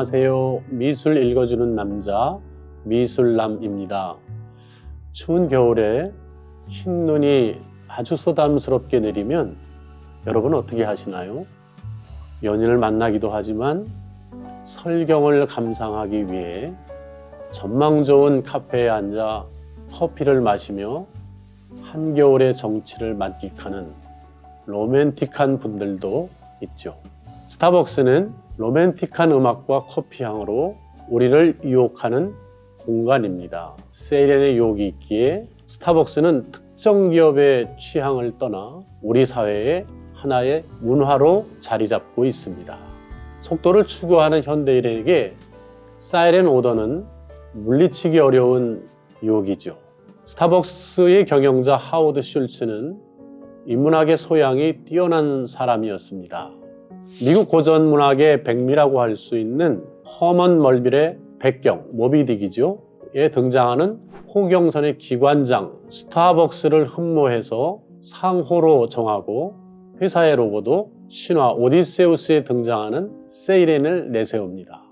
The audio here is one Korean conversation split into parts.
안녕하세요. 미술 읽어주는 남자 미술남입니다. 추운 겨울에 흰 눈이 아주 소담스럽게 내리면 여러분 어떻게 하시나요? 연인을 만나기도 하지만 설경을 감상하기 위해 전망 좋은 카페에 앉아 커피를 마시며 한겨울의 정취를 만끽하는 로맨틱한 분들도 있죠. 스타벅스는 로맨틱한 음악과 커피 향으로 우리를 유혹하는 공간입니다. 세일엔의 유혹이 있기에 스타벅스는 특정 기업의 취향을 떠나 우리 사회의 하나의 문화로 자리 잡고 있습니다. 속도를 추구하는 현대인에게 사이렌 오더는 물리치기 어려운 유혹이죠. 스타벅스의 경영자 하워드 슐츠는 인문학의 소양이 뛰어난 사람이었습니다. 미국 고전 문학의 백미라고 할 수 있는 허먼 멀빌의 백경, 모비딕이죠. 에 등장하는 호경선의 기관장 스타벅스를 흠모해서 상호로 정하고 회사의 로고도 신화 오디세우스에 등장하는 세이렌을 내세웁니다.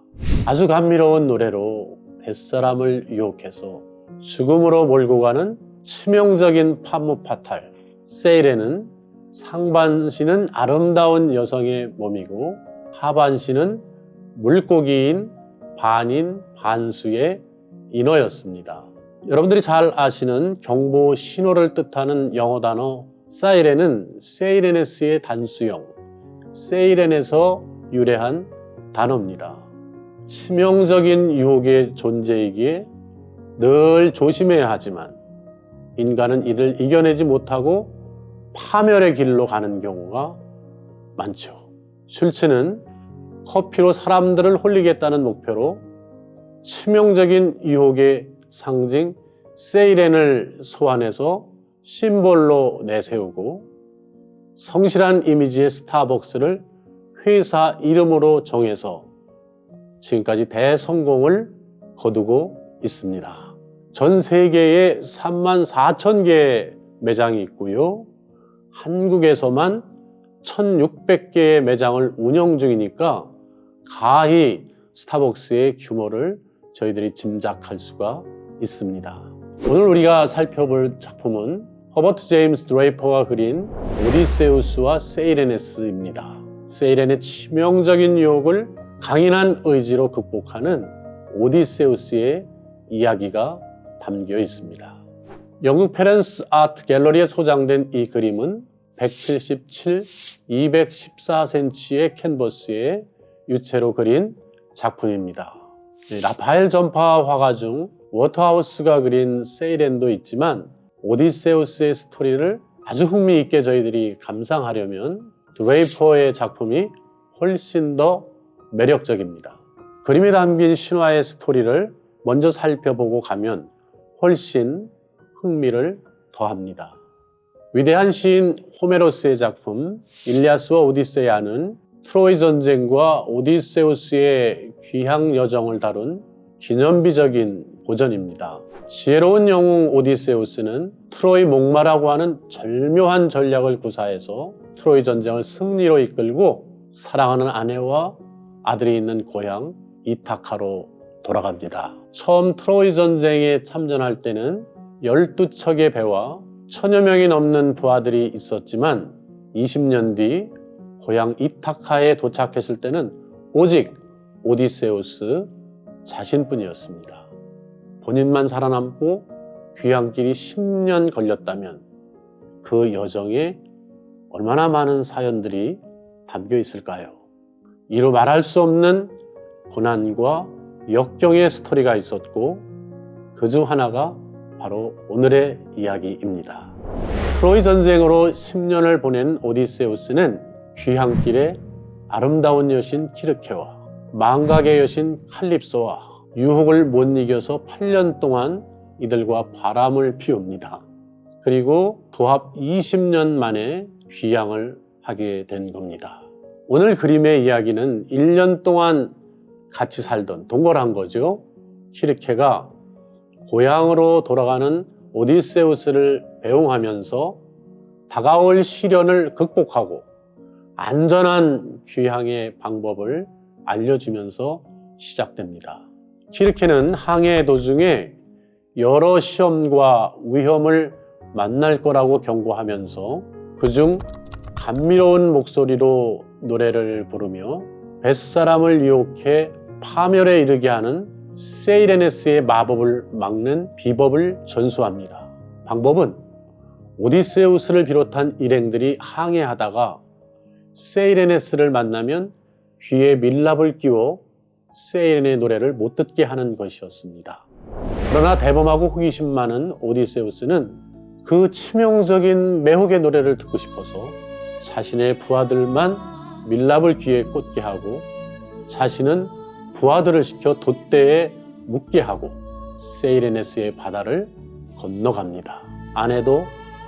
아주 감미로운 노래로 뱃사람을 유혹해서 죽음으로 몰고 가는 치명적인 판무파탈 세이렌은 상반신은 아름다운 여성의 몸이고 하반신은 물고기인 반인 반수의 인어였습니다. 여러분들이 잘 아시는 경보 신호를 뜻하는 영어 단어 사이렌은 세이레네스의 단수형 세이렌에서 유래한 단어입니다. 치명적인 유혹의 존재이기에 늘 조심해야 하지만 인간은 이를 이겨내지 못하고 파멸의 길로 가는 경우가 많죠. 슐츠는 커피로 사람들을 홀리겠다는 목표로 치명적인 유혹의 상징 세이렌을 소환해서 심볼로 내세우고 성실한 이미지의 스타벅스를 회사 이름으로 정해서 지금까지 대성공을 거두고 있습니다. 전 세계에 3만 4천 개의 매장이 있고요. 한국에서만 1,600개의 매장을 운영 중이니까 가히 스타벅스의 규모를 저희들이 짐작할 수가 있습니다. 오늘 우리가 살펴볼 작품은 허버트 제임스 드레이퍼가 그린 오디세우스와 세이레네스입니다. 세이렌의 치명적인 유혹을 강인한 의지로 극복하는 오디세우스의 이야기가 담겨 있습니다. 영국 페렌스 아트 갤러리에 소장된 이 그림은 177, 214cm의 캔버스에 유체로 그린 작품입니다. 네, 라파엘 전파 화가 중 워터하우스가 그린 세이렌도 있지만 오디세우스의 스토리를 아주 흥미있게 저희들이 감상하려면 드레이퍼의 작품이 훨씬 더 매력적입니다. 그림에 담긴 신화의 스토리를 먼저 살펴보고 가면 훨씬 흥미를 더합니다. 위대한 시인 호메로스의 작품 일리아스와 오디세아는 트로이 전쟁과 오디세우스의 귀향 여정을 다룬 기념비적인 고전입니다. 지혜로운 영웅 오디세우스는 트로이 목마라고 하는 절묘한 전략을 구사해서 트로이 전쟁을 승리로 이끌고 사랑하는 아내와 아들이 있는 고향 이타카로 돌아갑니다. 처음 트로이 전쟁에 참전할 때는 12척의 배와 천여 명이 넘는 부하들이 있었지만 20년 뒤 고향 이타카에 도착했을 때는 오직 오디세우스 자신뿐이었습니다. 본인만 살아남고 귀향길이 10년 걸렸다면 그 여정에 얼마나 많은 사연들이 담겨 있을까요? 이루 말할 수 없는 고난과 역경의 스토리가 있었고 그 중 하나가 바로 오늘의 이야기입니다. 트로이 전쟁으로 10년을 보낸 오디세우스는 귀향길에 아름다운 여신 키르케와 망각의 여신 칼립소와 유혹을 못 이겨서 8년 동안 이들과 바람을 피웁니다. 그리고 도합 20년 만에 귀향을 하게 된 겁니다. 오늘 그림의 이야기는 1년 동안 같이 살던 동거한 거죠. 키르케가 고향으로 돌아가는 오디세우스를 배웅하면서 다가올 시련을 극복하고 안전한 귀향의 방법을 알려주면서 시작됩니다. 키르케는 항해 도중에 여러 시험과 위험을 만날 거라고 경고하면서 그중 감미로운 목소리로 노래를 부르며 뱃사람을 유혹해 파멸에 이르게 하는 세이레네스의 마법을 막는 비법을 전수합니다. 방법은 오디세우스를 비롯한 일행들이 항해하다가 세이레네스를 만나면 귀에 밀랍을 끼워 세이렌의 노래를 못 듣게 하는 것이었습니다. 그러나 대범하고 호기심 많은 오디세우스는 그 치명적인 매혹의 노래를 듣고 싶어서 자신의 부하들만 밀랍을 귀에 꽂게 하고 자신은 부하들을 시켜 돛대에 묻게 하고 세이레네스의 바다를 건너갑니다. 아내도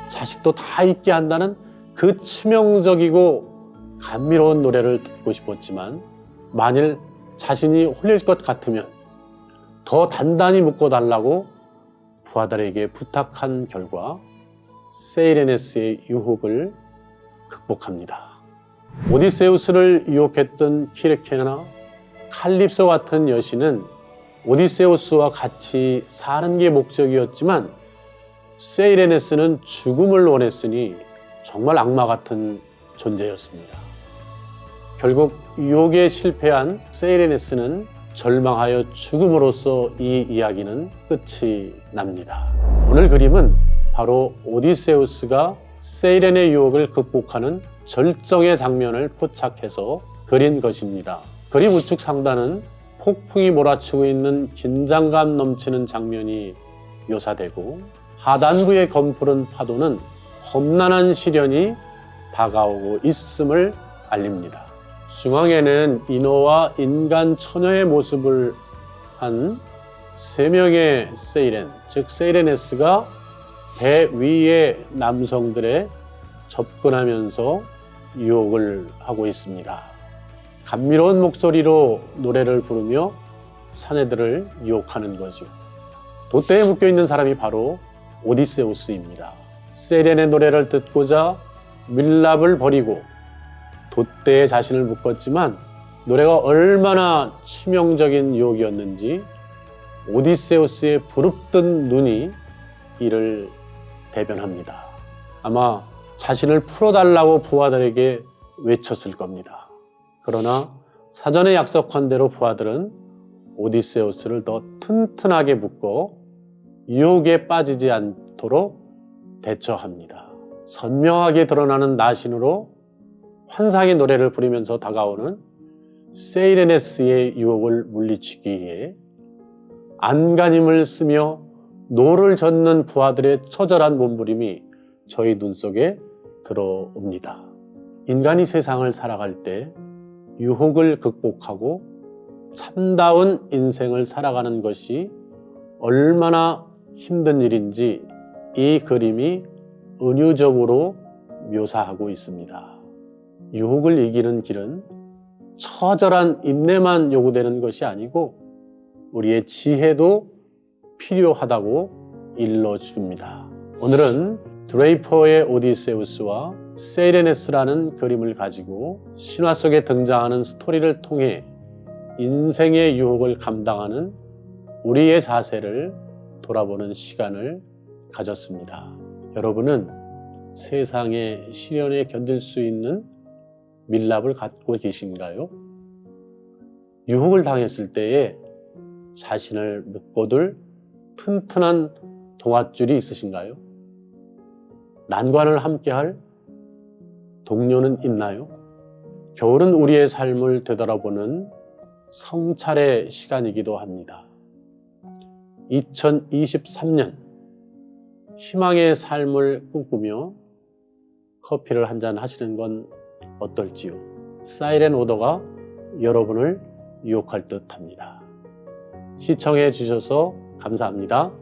자식도 다 잊게 한다는 그 치명적이고 감미로운 노래를 듣고 싶었지만 만일 자신이 홀릴 것 같으면 더 단단히 묶어달라고 부하들에게 부탁한 결과 세이레네스의 유혹을 극복합니다. 오디세우스를 유혹했던 키르케나 칼립소 같은 여신은 오디세우스와 같이 사는 게 목적이었지만 세이레네스는 죽음을 원했으니 정말 악마 같은 존재였습니다. 결국 유혹에 실패한 세이레네스는 절망하여 죽음으로써 이 이야기는 끝이 납니다. 오늘 그림은 바로 오디세우스가 세이렌의 유혹을 극복하는 절정의 장면을 포착해서 그린 것입니다. 그림 우측 상단은 폭풍이 몰아치고 있는 긴장감 넘치는 장면이 묘사되고 하단부의 검푸른 파도는 험난한 시련이 다가오고 있음을 알립니다. 중앙에는 인어와 인간 처녀의 모습을 한 세 명의 세이렌, 즉 세이레네스가 배 위의 남성들에 접근하면서 유혹을 하고 있습니다. 감미로운 목소리로 노래를 부르며 사내들을 유혹하는 거죠. 돛대에 묶여 있는 사람이 바로 오디세우스입니다. 세렌의 노래를 듣고자 밀랍을 버리고 돛대에 자신을 묶었지만 노래가 얼마나 치명적인 유혹이었는지 오디세우스의 부릅뜬 눈이 이를 대변합니다. 아마 자신을 풀어달라고 부하들에게 외쳤을 겁니다. 그러나 사전에 약속한 대로 부하들은 오디세우스를 더 튼튼하게 묶어 유혹에 빠지지 않도록 대처합니다. 선명하게 드러나는 나신으로 환상의 노래를 부르면서 다가오는 세이레네스의 유혹을 물리치기 위해 안간힘을 쓰며 노를 젓는 부하들의 처절한 몸부림이 저희 눈 속에 들어옵니다. 인간이 세상을 살아갈 때 유혹을 극복하고 참다운 인생을 살아가는 것이 얼마나 힘든 일인지 이 그림이 은유적으로 묘사하고 있습니다. 유혹을 이기는 길은 처절한 인내만 요구되는 것이 아니고 우리의 지혜도 필요하다고 일러 줍니다. 오늘은 드레이퍼의 오디세우스와 세이레네스라는 그림을 가지고 신화 속에 등장하는 스토리를 통해 인생의 유혹을 감당하는 우리의 자세를 돌아보는 시간을 가졌습니다. 여러분은 세상의 시련에 견딜 수 있는 밀랍을 갖고 계신가요? 유혹을 당했을 때에 자신을 묶어둘 튼튼한 동아줄이 있으신가요? 난관을 함께할 동료는 있나요? 겨울은 우리의 삶을 되돌아보는 성찰의 시간이기도 합니다. 2023년 희망의 삶을 꿈꾸며 커피를 한 잔 하시는 건 어떨지요? 사이렌 오더가 여러분을 유혹할 듯 합니다. 시청해 주셔서 감사합니다.